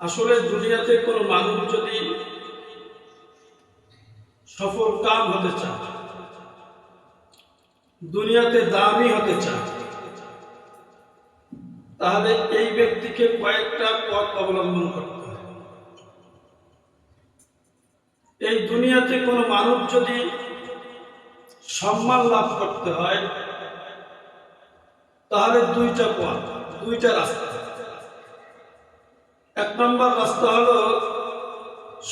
আসলে দুনিয়াতে কোনো মানুষ যদি সফল কাম হতে চায়, দুনিয়াতে দামি হতে চায়, তাহলে এই ব্যক্তিকে কয়েকটা পথ অবলম্বন করতে হবে। এই দুনিয়াতে কোনো মানুষ যদি সম্মান লাভ করতে হয়, তাহলে দুইটা পথ, দুইটা রাস্তা। এক নম্বর রাস্তা হলো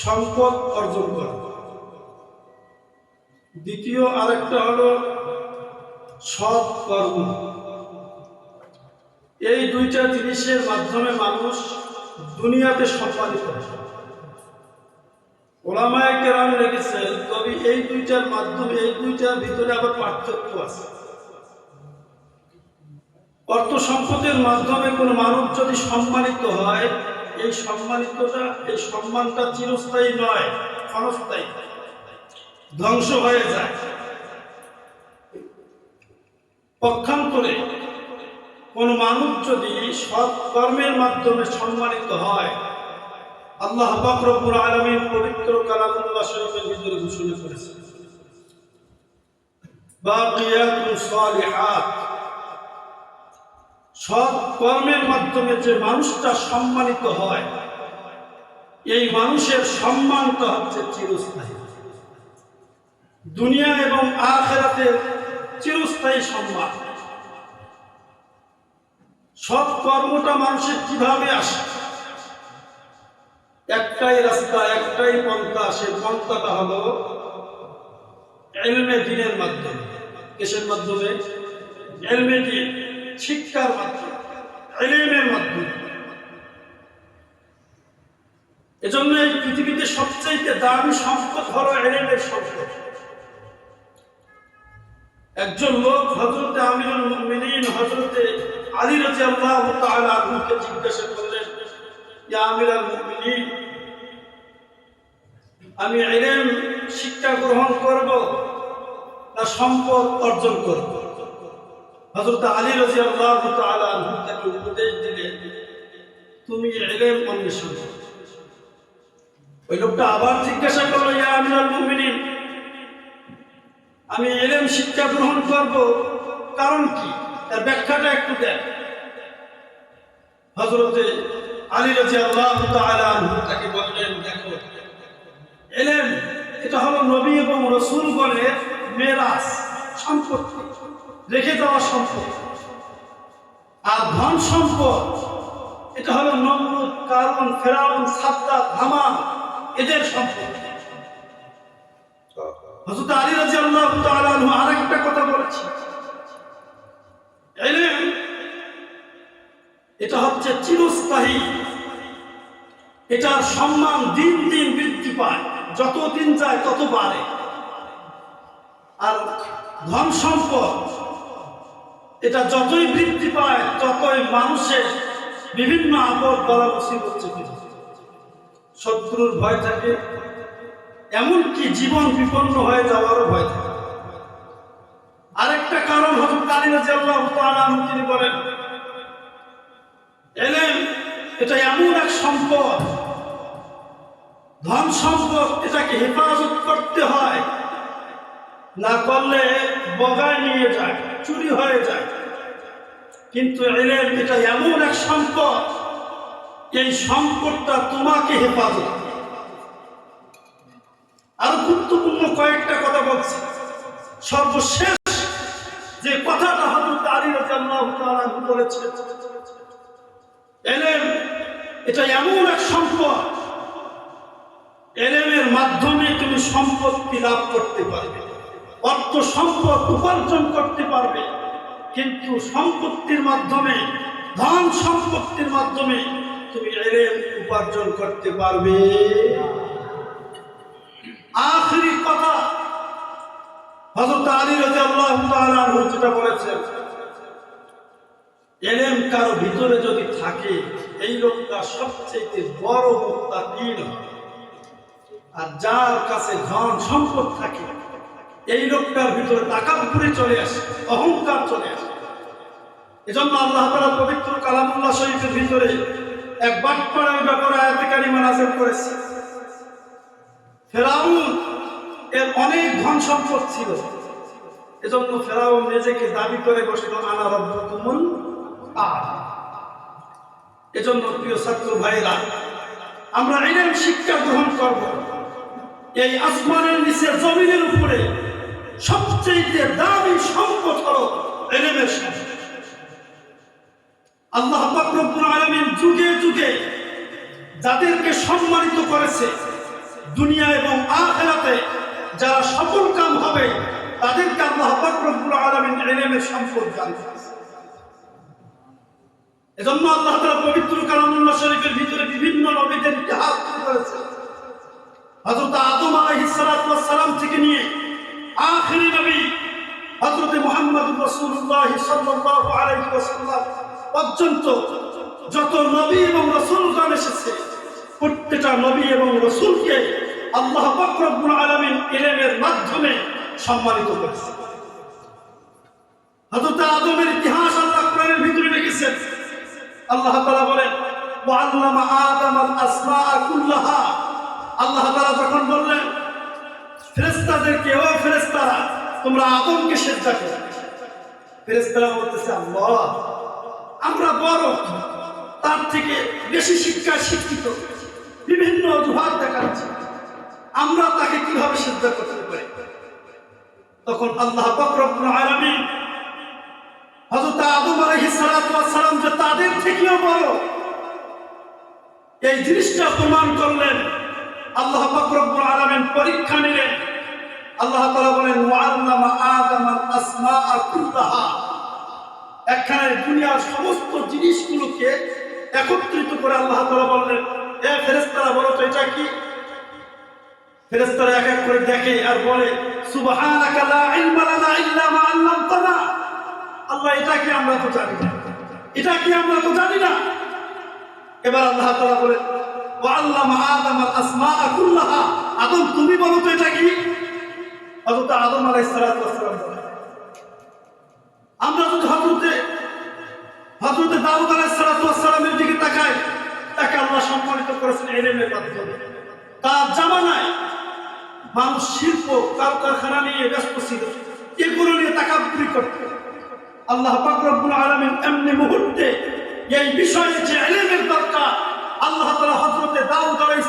সম্পদ অর্জন করা। দ্বিতীয় আরেকটা হলো সৎ কর্ম। এই দুইটা জিনিসের মাধ্যমে মানুষ দুনিয়াতে হয়। ওলামায় কেরাম লেগেছেন তবে এই দুইটার মাধ্যমে, এই দুইটার ভিতরে আবার পার্থক্য আছে। অর্থ সম্পদের মাধ্যমে কোনো মানুষ যদি সম্মানিত হয় এই সম্মানিতটা, এই সম্মানটা চিরস্থায়ী নয়, ক্ষণস্থায়ী। ধ্বংস হয়ে যায়। পক্ষান্তরে কোন মানুষ যদি সৎ কর্মের মাধ্যমে সম্মানিত হয়, আল্লাহ বকরবুর আলমীর পবিত্র কালামুল্লাহ শরীফের ভিতরে ঘোষণা করেছে বাকিয়াতুন সালিহাত। সৎ কর্মের মাধ্যমে যে মানুষটা সম্মানিত হয়, এই মানুষের সম্মানটা হচ্ছে চিরস্থায়ী। দুনিয়া এবং আখেরাতের চিরস্থায়ী সম্মান। সৎ কর্মটা মানুষের কীভাবে আসে? একটাই রাস্তা, একটাই পন্থা, সে পন্থাটা হলো এলমে দিনের মাধ্যমে। কিসের মাধ্যমে? এলমে দিন। শিক্ষার মাধ্যমে মাধ্যমে। এজন্য এই পৃথিবীতে সবচাইতে দামি সম্পদ হলো এলেমের সম্পদ। একজন লোক হজরতে আমিরুল মুমিনিন হজরতে আলী রাজি আল্লাহ তাআলা জিজ্ঞাসা করলেন, ইয়া আমিরুল মুমিনিন, আমি ইলম শিক্ষা গ্রহণ করব না সম্পদ অর্জন করব? হযরত আলী তাআলা আনহু তাকে উপদেশ দিলেন তুমি ইলম অন্বেষণ। ওই লোকটা আবার জিজ্ঞাসা করল, ইয়া আমিরুল মুমিনিন, আমি এলেম শিক্ষা গ্রহণ করব, কারণ কি? তার ব্যাখ্যাটা একটু দেন। হজরতে আলী রাজি আল্লাহ তাকে বললেন, দেখো এলেম এটা হলো নবী এবং রসুলগণের মেরাজ, সম্পত্তি। রেখে দেওয়া সম্পত্তি আর ধন সম্পদ, এটা হলো নমরুদ কারণ ফেরাউন সাদ্দাত হামান এদের সম্পত্তি হযরত আলী রাদিয়াল্লাহু তাআলা আনহু আরেকটা কথা বলেছে। এটা হচ্ছে চিরস্থায়ী। এটার সম্মান দিন দিন বৃদ্ধি পায়, যত দিন যায় তত বাড়ে। আর ধন সম্পদ এটা যতই বৃদ্ধি পায়, ততই মানুষের বিভিন্ন আপদ বলা যায়। শত্রুর ভয় থাকে, এমনকি জীবন বিপন্ন হয়ে যাওয়ারও ভয় থাকে আরেকটা কারণ হজরত আলী রাদিয়াল্লাহু তাআলা তিনি বলেন, এলেন, এটা এমন এক সম্পদ, ধন সম্পদ, এটাকে হেফাজত করতে হয় না করলে বগায় নিয়ে যায়, চুরি হয়ে যায়। কিন্তু এলেন এটা এমন এক সম্পদ, এই সম্পদটা তোমাকে হেফাজত। আরও গুরুত্বপূর্ণ কয়েকটা কথা বলছি। সর্বশেষ যে কথাটা হজরত আলী আনহু বলেছেন, এলেম এটা এমন এক সম্পদ, এলেমের মাধ্যমে তুমি সম্পত্তি লাভ করতে পারবে। অর্থ সম্পদ উপার্জন করতে পারবে কিন্তু সম্পত্তির মাধ্যমে, ধন সম্পত্তির মাধ্যমে তুমি উপার্জন করতে পারবে আখরি কথা, হযরত আলী তাআলা আনহু যেটা বলেছেন এলেম কারও ভিতরে যদি থাকে, এই লোকটা সবচেয়ে বড় মুত্তাকিন হবে। আর যার কাছে ধন সম্পদ থাকে এই লোকটার ভিতরে তাকাব্বুরি চলে আসে, অহংকার চলে আসে। এজন্য আল্লাহ তাআলা পবিত্র কালামুল্লাহ শরীফের ভিতরে এক বাটপাড়ার ব্যাপারে আয়াতে কারিমা করেছে। ফেরাউন এর অনেক ধন সম্পদ ছিল। এজন্য ফেরাউন নিজেকে দাবি করে বসল আনা রব্বুকুমুল আ'লা। এজন্য প্রিয় ছাত্র ভাইরা আমরা ইলম শিক্ষা গ্রহণ করব। এই আসমানের নিচে জমিনের উপরে সবচেয়ে দামি সম্পদ হলো সম্পদ আল্লাহ রব্বুল আলামিন যুগে যুগে যাদেরকে সম্মানিত করেছে দুনিয়া এবং আখিরাতে যারা সফল কাম হবে, তাদেরকে আল্লাহ রব্বুল আলামিন ইলমের সম্পদ দান এজন্য আল্লাহ তাআলা পবিত্র কালামুল্লাহ শরীফের ভিতরে বিভিন্ন নবীদের ইতিহাস ধরেছেন হযরত আদম আলাইহিস সালাম থেকে নিয়ে আখিরি নবী হযরত মুহাম্মদ রাসূলুল্লাহ সাল্লাল্লাহু আলাইহি ওয়াসাল্লাম পর্যন্ত যত নবী এবং রাসূলগণ এসেছে, প্রত্যেকটা নবী এবং রাসূলকে আল্লাহ পাক রব্বুল আলামিন ইলমের মাধ্যমে সম্মানিত করেছে হযরত আদমের ইতিহাস আল্লাহ কোরআনের ভিতরে লিখেছেন, আল্লাহ তাআলা বলেন আল্লাহ তাআলা যখন বললেন ফেরেশতাদেরকে, ও ফেরেশতারা, তোমরা আদমকে সিজদা করো। ফেরেশতারা বলতেছে, আল্লাহ, আমরা বড়, তার থেকে বেশি শিক্ষা শিক্ষিত, বিভিন্ন অজুহাত দেখাচ্ছে আমরা তাকে কীভাবে সিজদা করতে পারি? তখন আল্লাহ পাক রব্বুল আলামিন হযরত আদম ওয়াস সালাম যে তাদের থেকেও বড়, এই জিনিসটা প্রমাণ করলেন। আল্লাহ পাক রব্বুল পরীক্ষা নিলেন। আল্লাহ তাআলা বলেন ওয়াল্লামা আদম আল আসমাআ কুল্লাহা। এখানে দুনিয়ার সমস্ত জিনিসগুলোকে একত্রিত করে আল্লাহ তাআলা বললেন, এ ফেরেশতারা, বলো তো এটা কি? ফেরেশতারা এক এক করে দেখে আর বলে, সুবহানাকা লা ইলমা লানা ইল্লা মা আল্লামতানা। আল্লাহ, এটা কি আমরা তো জানি না? এটা কি আমরা তো জানি না? এবার আল্লাহ তাআলা বলে ওয়া আল্লামা আদম আল আসমাআ কুল্লাহা। আদম, তুমি বলো তো এটা কি? হযরত আদম আলাইহিস সালাতু ওয়াস সালাম বলে আমরা যদি হযরতে হযরতে দাউদ আলাইহিস সালাতু সালামের দিকে তাকাই, তাকে আল্লাহ সম্মানিত করেছেন ইলমের মাধ্যমে। তার জামানায় মানুষ শিল্প, কারখানা নিয়ে ব্যস্ত ছিল। এগুলো নিয়ে তাকাবুরি করত। আল্লাহ পাক রব্বুল আলামিন এমনি মুহূর্তে এই বিষয়ে যে ইলমের দরকার, আল্লাহ তাআলা হযরতে দাউদ আলাইহিস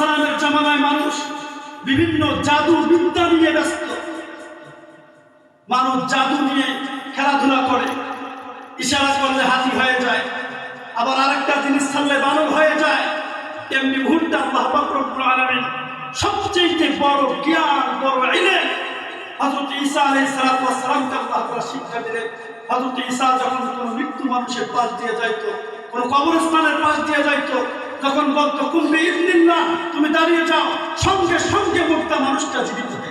সালামের জামানায় মানুষ বিভিন্ন জাদু বিদ্যা নিয়ে ব্যস্ত। মানুষ জাদু নিয়ে খেলাধুলা করে, ইশারা করলে হাতি হয়ে যায়, আবার আরেকটা জিনিস ছাড়লে বানর হয়ে যায়, তেমনি মুহূর্তে আল্লাহ সবচেয়ে বড় জ্ঞান, বড় ইলম। হযরত ঈসা আলাইহিস সালাতু ওয়াস আল্লাহ তাআলা শিক্ষা দিলেন যখন কোনো মৃত্যু মানুষের পাশ দিয়ে যাইতো, কোনো কবরস্থানের পাশ দিয়ে যাইতো তখন বলতো কুম্ভি ইবনিল্লাহ, তুমি দাঁড়িয়ে যাও, সঙ্গে সঙ্গে মুক্তা মানুষটা জীবিত হয়ে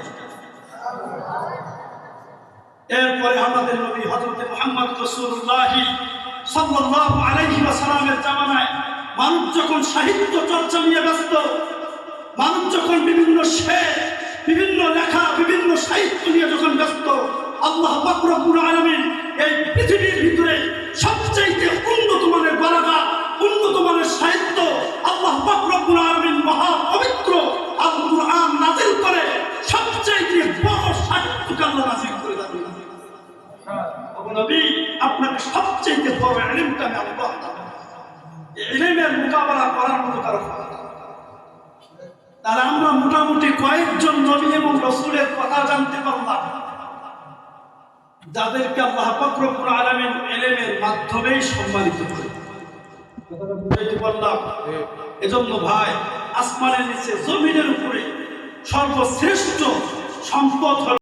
এরপরে আমাদের নবী হযরত মুহাম্মদ রাসূলুল্লাহ সাল্লাল্লাহু আলাইহি ওয়াসাল্লামের জামানায় মানুষ যখন সাহিত্য চর্চা নিয়ে ব্যস্ত, মানুষ যখন বিভিন্ন শের বিভিন্ন লেখা, বিভিন্ন সাহিত্য নিয়ে যখন ব্যস্ত, আল্লাহ পাক রব্বুল আলামিন এই পৃথিবীর ভিতরে সবচেয়ে উন্নত মানের বালাগা তাহলে আমরা মোটামুটি কয়েকজন নবী এবং রসুলের কথা জানতে পারলাম। যাদেরকে আল্লাহ আলমের এলেমের মাধ্যমেই সম্মানিত করে। পারলাম? এজন্য ভাই, আসমানের নিচে জমিনের উপরে সর্বশ্রেষ্ঠ সম্পদ